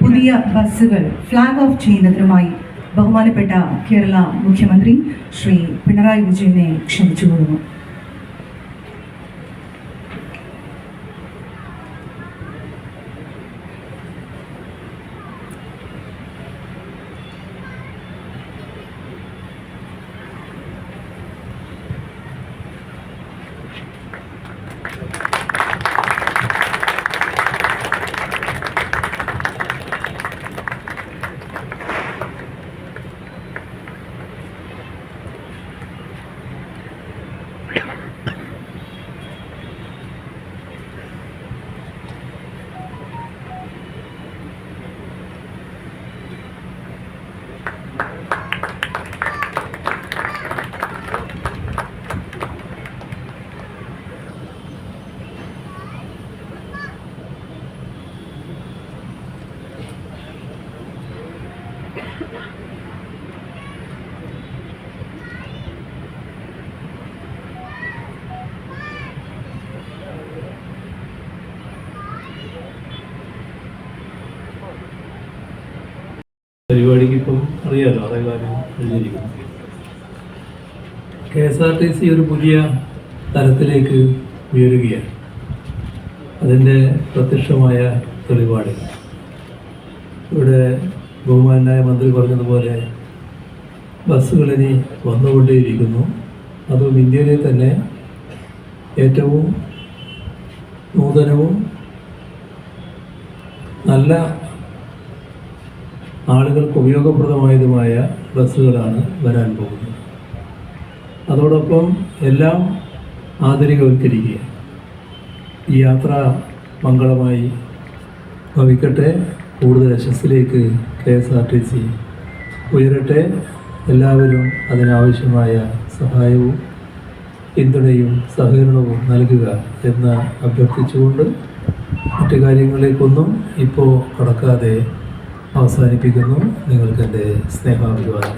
പുതിയ ബസ്സുകൾ flag off ചെയ്യുന്നതിനുമായി ബഹുമാനപ്പെട്ട കേരള മുഖ്യമന്ത്രി ശ്രീ പിണറായി വിജയനെ ക്ഷണിച്ചുകൊള്ളുന്നു. പരിപാടിക്ക് ഇപ്പം അറിയാലോ അതേ കാര്യം കഴിഞ്ഞിരിക്കുന്നു K S R T C ഒരു പുതിയ തലത്തിലേക്ക് ഉയരുകയാണ്. അതിന്റെ പ്രത്യക്ഷമായ തെളിവാണ്. ഇവിടെ ബഹുമാനായ മന്ത്രി പറഞ്ഞതുപോലെ ബസ്സുകൾ ഇനി വന്നുകൊണ്ടേയിരിക്കുന്നു. അതും ഇന്ത്യയിലെ തന്നെ ഏറ്റവും നൂതനവും നല്ല ആളുകൾക്ക് ഉപയോഗപ്രദമായതുമായ ബസ്സുകളാണ് വരാൻ പോകുന്നത്. അതോടൊപ്പം എല്ലാം ആധുനികവൽക്കരിക്കുക. ഈ യാത്ര മംഗളമായി ഭവിക്കട്ടെ. കൂടുതൽ യശസ്സിലേക്ക് K S R T C ഉയരട്ടെ. എല്ലാവരും അതിനാവശ്യമായ സഹായവും പിന്തുണയും സഹകരണവും നൽകുക എന്ന് അഭ്യർത്ഥിച്ചുകൊണ്ട് മറ്റു കാര്യങ്ങളിലേക്കൊന്നും ഇപ്പോൾ കടക്കാതെ അവസാനിപ്പിക്കുന്നു. നിങ്ങൾക്കെന്റെ സ്നേഹാഭിവാദം